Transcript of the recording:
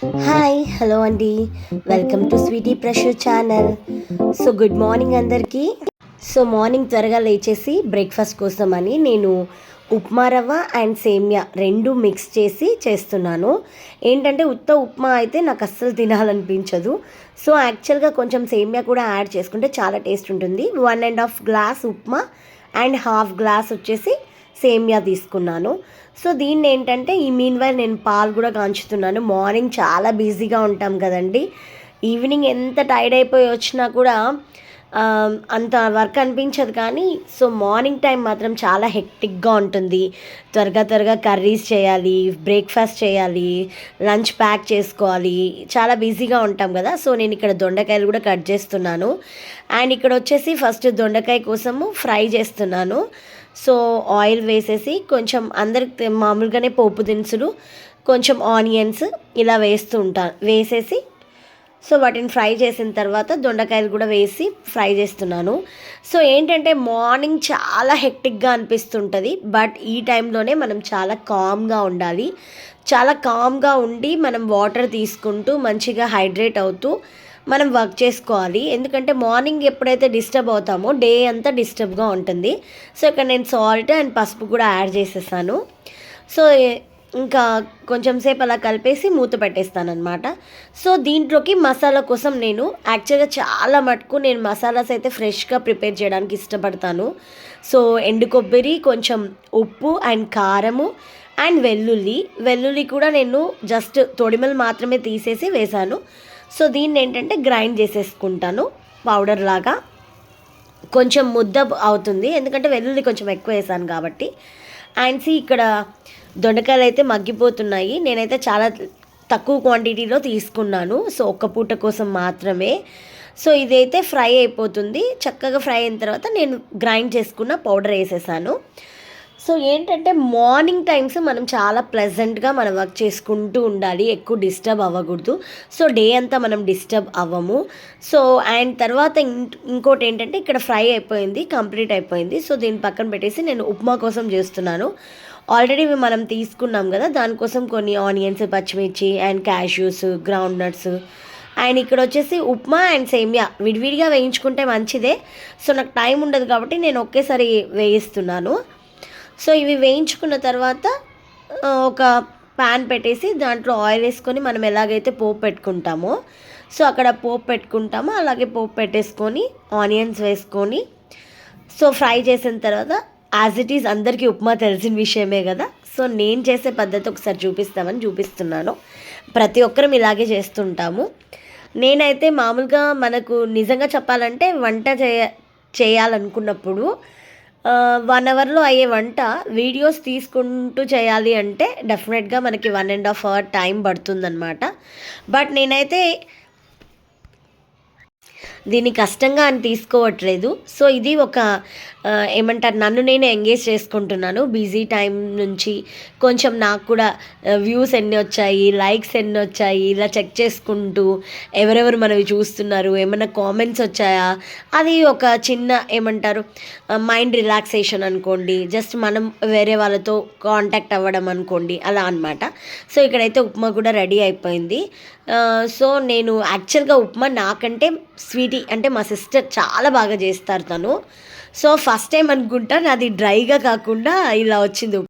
Hi hello అండి welcome to sweety pressure channel so good morning అందరికీ. So morning త్వరగా లేచేసి బ్రేక్ఫాస్ట్ కోసం అని నేను ఉప్మా రవ్వ అండ్ సేమియా రెండు మిక్స్ చేసి చేస్తున్నాను. ఏంటంటే ఉత్త ఉప్మా అయితే నాకు అస్సలు తినాలనిపించదు. సో యాక్చువల్గా కొంచెం సేమియా కూడా యాడ్ చేసుకుంటే చాలా టేస్ట్ ఉంటుంది. One and half glass upma and half glass వచ్చేసి సేమియా తీసుకున్నాను. సో దీన్ని ఏంటంటే ఈ మీన్ వైల్ నేను పాలు కూడా కాంచుతున్నాను. మార్నింగ్ చాలా బిజీగా ఉంటాం కదండి. ఈవినింగ్ ఎంత టైర్డ్ అయిపోయి వచ్చినా కూడా అంత వర్క్ అనిపించదు కానీ సో మార్నింగ్ టైం మాత్రం చాలా హెక్టిక్గా ఉంటుంది. త్వరగా త్వరగా కర్రీస్ చేయాలి బ్రేక్ఫాస్ట్ చేయాలి లంచ్ ప్యాక్ చేసుకోవాలి. చాలా బిజీగా ఉంటాం కదా సో నేను ఇక్కడ దొండకాయలు కూడా కట్ చేస్తున్నాను. అండ్ ఇక్కడ వచ్చేసి ఫస్ట్ దొండకాయ కోసము ఫ్రై చేస్తున్నాను. సో ఆయిల్ వేసేసి కొంచెం అందరికి మామూలుగానే పోపు దినుసులు కొంచెం ఆనియన్స్ ఇలా వేస్తూ ఉంటాను వేసేసి సో వాటిని ఫ్రై చేసిన తర్వాత దొండకాయలు కూడా వేసి ఫ్రై చేస్తున్నాను. సో ఏంటంటే మార్నింగ్ చాలా హెక్టిక్గా అనిపిస్తుంటుంది బట్ ఈ టైంలోనే మనం చాలా కామ్గా ఉండాలి. చాలా కామ్గా ఉండి మనం వాటర్ తీసుకుంటూ మంచిగా హైడ్రేట్ అవుతూ మనం వర్క్ చేసుకోవాలి. ఎందుకంటే మార్నింగ్ ఎప్పుడైతే డిస్టర్బ్ అవుతామో డే అంతా డిస్టర్బ్గా ఉంటుంది. సో ఇక్కడ నేను సాల్ట్ అండ్ పసుపు కూడా యాడ్ చేసేసాను. సో ఇంకా కొంచెం సేపు అలా కలిపేసి మూత పెట్టేస్తాను అనమాట సో దీంట్లోకి మసాలా కోసం నేను యాక్చువల్గా చాలా మటుకు నేను మసాలాస్ అయితే ఫ్రెష్గా ప్రిపేర్ చేయడానికి ఇష్టపడతాను. సో ఎండు కొబ్బరి కొంచెం ఉప్పు అండ్ కారము అండ్ వెల్లుల్లి. వెల్లుల్లి కూడా నేను జస్ట్ తొడిమలు మాత్రమే తీసేసి వేశాను. సో దీన్ని ఏంటంటే గ్రైండ్ చేసేసుకుంటాను పౌడర్ లాగా. కొంచెం ముద్ద అవుతుంది ఎందుకంటే వెల్లుల్లి కొంచెం ఎక్కువ వేసాను కాబట్టి. అండ్ సి ఇక్కడ దొండకాయలు అయితే మగ్గిపోతున్నాయి. నేనైతే చాలా తక్కువ క్వాంటిటీలో తీసుకున్నాను. సో ఒక్క పూట కోసం మాత్రమే. సో ఇదైతే ఫ్రై అయిపోతుంది. చక్కగా ఫ్రై అయిన తర్వాత నేను గ్రైండ్ చేసుకున్న పౌడర్ వేసేసాను. సో ఏంటంటే మార్నింగ్ టైమ్స్ మనం చాలా ప్లెజెంట్గా మనం వర్క్ చేసుకుంటూ ఉండాలి. ఎక్కువ డిస్టర్బ్ అవ్వకూడదు. సో డే అంతా మనం డిస్టర్బ్ అవ్వము. సో అండ్ తర్వాత ఇం- ఇంకోటి ఏంటంటే ఇక్కడ ఫ్రై అయిపోయింది కంప్లీట్ అయిపోయింది. సో దీన్ని పక్కన పెట్టేసి నేను ఉప్మా కోసం చేస్తున్నాను. ఆల్రెడీ మనం తీసుకున్నాం కదా దానికోసం కొన్ని ఆనియన్స్ పచ్చిమిర్చి and cashews ground nuts. And ఇక్కడ వచ్చేసి ఉప్మా అండ్ సేమియా విడివిడిగా వేయించుకుంటే మంచిదే. సో నాకు టైం ఉండదు కాబట్టి నేను ఒకేసారి వేయిస్తున్నాను. సో ఇవి వేయించుకున్న తర్వాత ఒక ప్యాన్ పెట్టేసి దాంట్లో ఆయిల్ వేసుకొని మనం ఎలాగైతే పోపు పెట్టుకుంటామో సో అక్కడ పోపు పెట్టుకుంటామో అలాగే పోపు పెట్టేసుకొని ఆనియన్స్ వేసుకొని సో ఫ్రై చేసిన తర్వాత యాజ్ ఇట్ ఈజ్ అందరికీ ఉప్మా తెలిసిన విషయమే కదా. సో నేను చేసే పద్ధతి ఒకసారి చూపిస్తామని చూపిస్తున్నాను. ప్రతి ఒక్కరం ఇలాగే చేస్తుంటాము. నేనైతే మామూలుగా మనకు నిజంగా చెప్పాలంటే వంట చేయ చేయాలనుకున్నప్పుడు వన్ అవర్లో అయ్యే వంట వీడియోస్ తీసుకుంటూ చేయాలి అంటే డెఫినెట్గా మనకి one and half hour time పడుతుందన్నమాట. But నేనైతే దీన్ని కష్టంగా అని తీసుకోవట్లేదు. సో ఇది ఒక ఏమంటారు నన్ను నేను ఎంగేజ్ చేసుకుంటున్నాను. బిజీ టైం నుంచి కొంచెం నాకు కూడా వ్యూస్ ఎన్ని వచ్చాయి లైక్స్ ఎన్ని వచ్చాయి ఇలా చెక్ చేసుకుంటూ ఎవరెవరు మనవి చూస్తున్నారు ఏమైనా కామెంట్స్ వచ్చాయా? అది ఒక చిన్న ఏమంటారు మైండ్ రిలాక్సేషన్ అనుకోండి. జస్ట్ మనం వేరే వాళ్ళతో కాంటాక్ట్ అవ్వడం అనుకోండి. అలా అన్నమాట. సో ఇక్కడైతే ఉప్మా కూడా రెడీ అయిపోయింది. సో నేను యాక్చువల్గా ఉప్మా నాకంటే స్వీటీ అంటే మా సిస్టర్ చాలా బాగా చేస్తారు తను. సో ఫస్ట్ టైం అనుకుంటా నాది డ్రైగా కాకుండా ఇలా వచ్చింది.